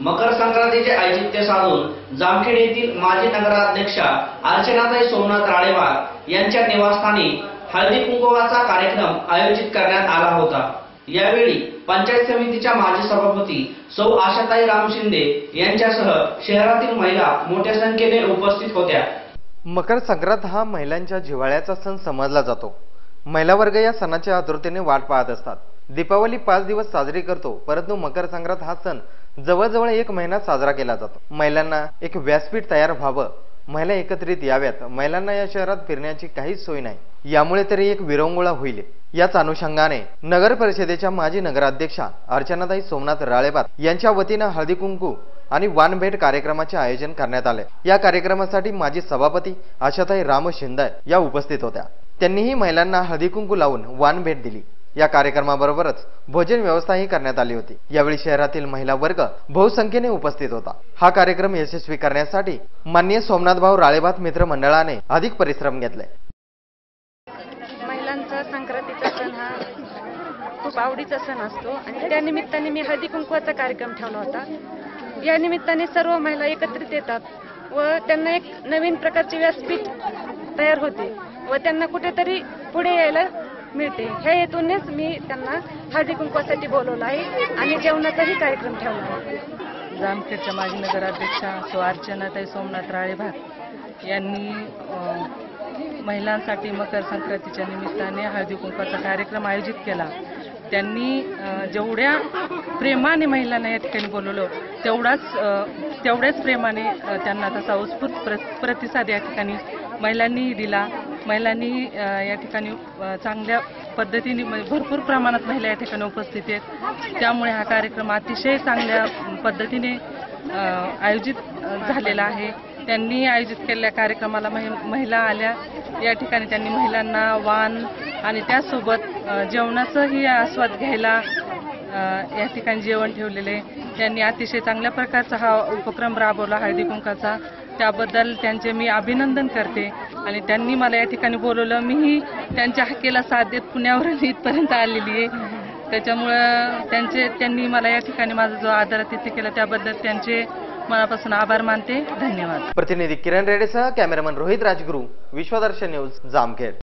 मकर संक्रांतीचे औचित्य साधून जामखेड येथील माजी नगराध्यक्षा अर्चनाताई सोमनाथ राळेवार यांच्या निवासस्थानी हळदी कुंकवाचा कार्यक्रम आयोजित करण्यात आला होता. यावेळी पंचायत समितीच्या माजी सभापती सौ आशाताई राम शिंदे यांच्यासह शहरातील महिला मोठ्या संख्येने उपस्थित होत्या. मकर संक्रांत हा महिलांच्या जिव्हाळ्याचा सण समजला जातो. महिला वर्ग या सणाच्या आतुरतेने वाट पाहत असतात. दीपावली पाच दिवस साजरी करतो परंतु मकर संक्रांत हा सण जवळजवळ एक महिना साजरा केला जातो. महिलांना एक व्यासपीठ तयार व्हावं. महिला एकत्रित याव्यात. महिलांना या शहरात फिरण्याची काहीच सोय नाही. यामुळे तरी एक विरंगुळा होईल. याच अनुषंगाने नगर परिषदेच्या माजी नगराध्यक्षा अर्चनाताई सोमनाथ राळेबात यांच्या वतीनं हळदी कुंकू आणि वानभेट कार्यक्रमाचे आयोजन करण्यात आले. या कार्यक्रमासाठी माजी सभापती आशाताई राम शिंदे या उपस्थित होत्या. त्यांनीही महिलांना हळदी कुंकू लावून वानभेट दिली. या कार्यक्रमाबरोबरच भोजन व्यवस्थाही करण्यात आली होती. यावेळी शहरातील महिला वर्ग बहुसंख्येने उपस्थित होता. हा कार्यक्रम यशस्वी करण्यासाठी माननीय सोमनाथभाऊ राळेभात मित्र मंडळाने अधिक परिश्रम घेतले. महिलांचा संक्रांतीचा सण हा खूप आवडीचा सण असतो आणि त्या निमित्ताने मी हळदी कुंकवाचा कार्यक्रम ठेवला होता. या निमित्ताने सर्व महिला एकत्रित येतात व त्यांना एक नवीन प्रकारचे व्यासपीठ तयार होते व त्यांना कुठेतरी पुढे यायला मिळते. ह्या हेतूनेच मी त्यांना हळदी कुंकवासाठी बोलवलं आहे आणि जेवणाचाही कार्यक्रम ठेवला आहे. जामखेडच्या माजी नगराध्यक्षा सो अर्चनाताई सोमनाथ राळेभाग यांनी महिलांसाठी मकर संक्रांतीच्या निमित्ताने हळदी कुंकवाचा कार्यक्रम आयोजित केला. त्यांनी जेवढ्या प्रेमाने महिलांना या ठिकाणी बोलवलं तेवढाच तेवढ्याच प्रेमाने त्यांना तसा उत्स्फूर्त प्र प्रतिसाद या ठिकाणी महिलांनीही दिला. महिलांनी या ठिकाणी चांगल्या पद्धतीने म्हणजे भरपूर प्रमाणात महिला या ठिकाणी उपस्थित आहेत. त्यामुळे हा कार्यक्रम अतिशय चांगल्या पद्धतीने आयोजित झालेला आहे. त्यांनी आयोजित केलेल्या कार्यक्रमाला महि- महिला आल्या. या ठिकाणी त्यांनी महिलांना वाण आणि त्यासोबत जेवणाचंही जेवणाचाही आस्वाद घ्यायला या ठिकाणी जेवण ठेवलेले. त्यांनी अतिशय चांगल्या प्रकारचा हा उपक्रम राबवला हळदी कुंकाचा त्याबद्दल त्यांचे मी अभिनंदन करते. आणि त्यांनी मला या ठिकाणी बोलवलं. मीही त्यांच्या हक्केला साथ देत पुण्यावरून इथपर्यंत आलेली आहे. त्याच्यामुळं त्यांचे त्यांनी मला या ठिकाणी माझा जो आदर तिथे केला त्याबद्दल त्यांचे मनापासून आभार मानते. धन्यवाद. प्रतिनिधी किरण रेडेसह कॅमेरामन रोहित राजगुरू विश्वदर्शन न्यूज जामखेड.